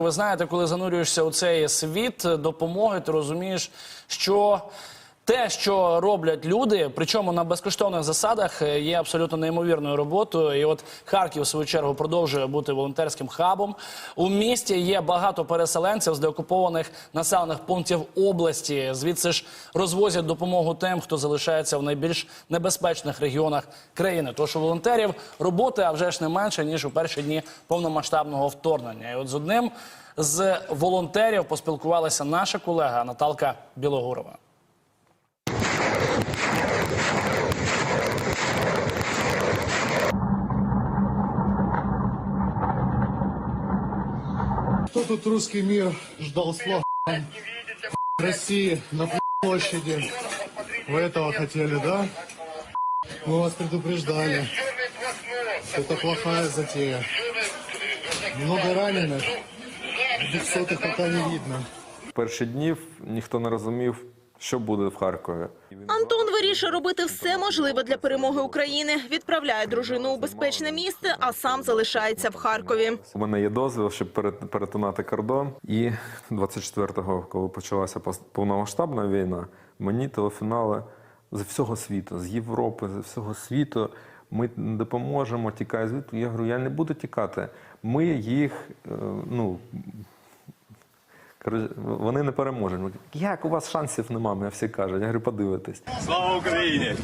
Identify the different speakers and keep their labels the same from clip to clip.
Speaker 1: Ви знаєте, коли занурюєшся у цей світ допомоги, ти розумієш, що те, що роблять люди, причому на безкоштовних засадах, е, є абсолютно неймовірною роботою. І от Харків, в свою чергу, продовжує бути волонтерським хабом. У місті є багато переселенців з деокупованих населених пунктів області. Звідси ж розвозять допомогу тим, хто залишається в найбільш небезпечних регіонах країни. Тож у волонтерів роботи, а вже ж не менше ніж у перші дні повномасштабного вторгнення. І от з одним з волонтерів поспілкувалася наша колега Наталка Білогурова.
Speaker 2: Кто тут русский мир ждал слов России на площади? Вы этого хотели, да? Мы вас предупреждали. Это плохая затея. Много раненых. Двухсотых пока не видно.
Speaker 3: перші днів ніхто не розумів, що буде в Харкові.
Speaker 4: Антон вирішує робити все можливе для перемоги України. Відправляє дружину у безпечне місце, а сам залишається в Харкові.
Speaker 3: У мене є дозвіл, щоб перет- перетинати кордон. І 24-го, коли почалася повномасштабна війна, мені телефонували з всього світу, з Європи, з всього світу. Ми допоможемо, тікає звідти. Я говорю, я не буду тікати. Ми їх, е, ну. Вони не переможуть. Як у вас шансів немає? Мені всі кажуть. Я говорю, подивитись.
Speaker 5: Слава Україні!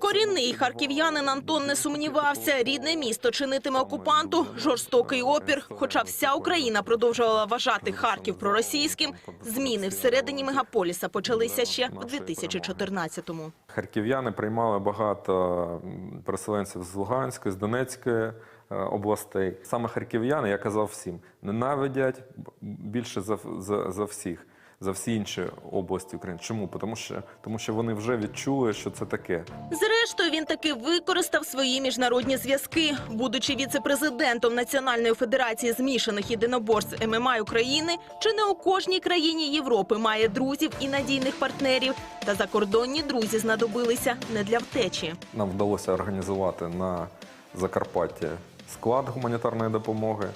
Speaker 4: Корінний харків'янин Антон не сумнівався. Рідне місто чинитиме окупанту жорстокий опір. Хоча вся Україна продовжувала вважати Харків проросійським, зміни всередині мегаполіса почалися ще в 2014-му.
Speaker 3: Харків'яни приймали багато переселенців з Луганської, з Донецької е, областей. Саме харків'яни, я казав всім, ненавидять більше за, за, за всіх, за всі інші області України. Чому? Тому що, тому що вони вже відчули, що це таке.
Speaker 4: Зрештою, він таки використав свої міжнародні зв'язки. Будучи віце-президентом Національної федерації змішаних єдиноборств ММА України, чи не у кожній країні Європи має друзів і надійних партнерів. Та закордонні друзі знадобилися не для втечі.
Speaker 3: Нам вдалося організувати на Закарпатті склад гуманітарної допомоги,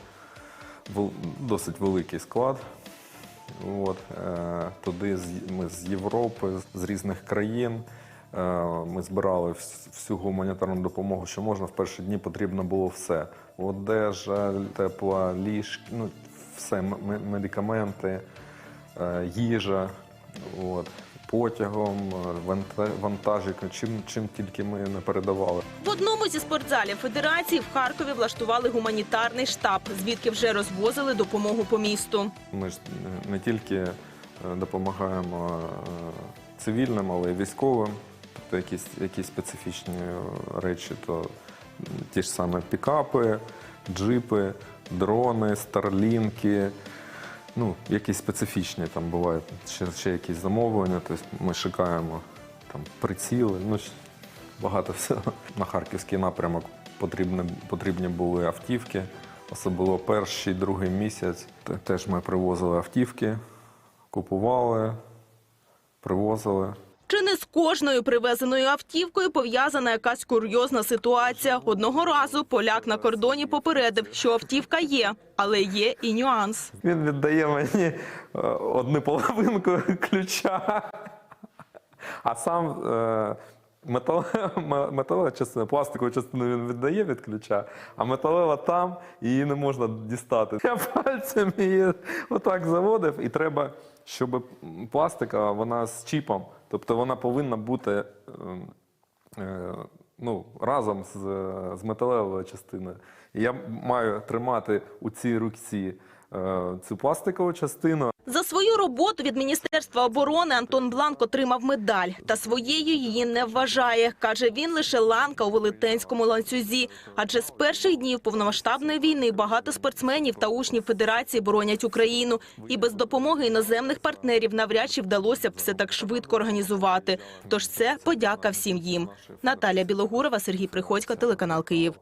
Speaker 3: досить великий склад. От, е, туди ми з Європи, з різних країн. е, Ми збирали всю гуманітарну допомогу, що можна. В перші дні потрібно було все: одежа, тепла, ліжки, ну, все, медикаменти, е, їжа. От. Потягом, е, ванта- чим, чим тільки ми не передавали.
Speaker 4: В одному зі спортзалів федерації в Харкові влаштували гуманітарний штаб, звідки вже розвозили допомогу по місту.
Speaker 3: Ми ж не тільки е, допомагаємо е, цивільним, але й військовим. Тобто якісь, якісь специфічні речі, то ті ж саме пікапи, джипи, дрони, старлінки. Ну, якісь специфічні там бувають ще, ще якісь замовлення. Тобто ми шукаємо там приціли, ну багато всього. На харківський напрямок потрібні, потрібні були автівки. Особливо перший, другий місяць. Теж ми привозили автівки, купували, привозили.
Speaker 4: Кожною привезеною автівкою пов'язана якась курйозна ситуація? Одного разу поляк на кордоні попередив, що автівка є, але є і нюанс.
Speaker 3: Він віддає мені е, одну половинку ключа, а сам е, метал, м- металева частина, пластикову частину він віддає від ключа, а металева там, її не можна дістати. Я пальцем її отак заводив, і треба, щоб пластика вона з чіпом, тобто вона повинна бути. е, е, Ну, разом з, з металевою частиною. Я маю тримати у цій руці е, цю пластикову частину,
Speaker 4: За свою роботу від Міністерства оборони Антон Бланк отримав медаль. Та своєю її не вважає. Каже, він лише ланка у велетенському ланцюзі. Адже з перших днів повномасштабної війни багато спортсменів та учнів Федерації боронять Україну. І без допомоги іноземних партнерів навряд чи вдалося б все так швидко організувати. Тож це подяка всім їм. Наталя Білогурова, Сергій Приходько, телеканал Київ.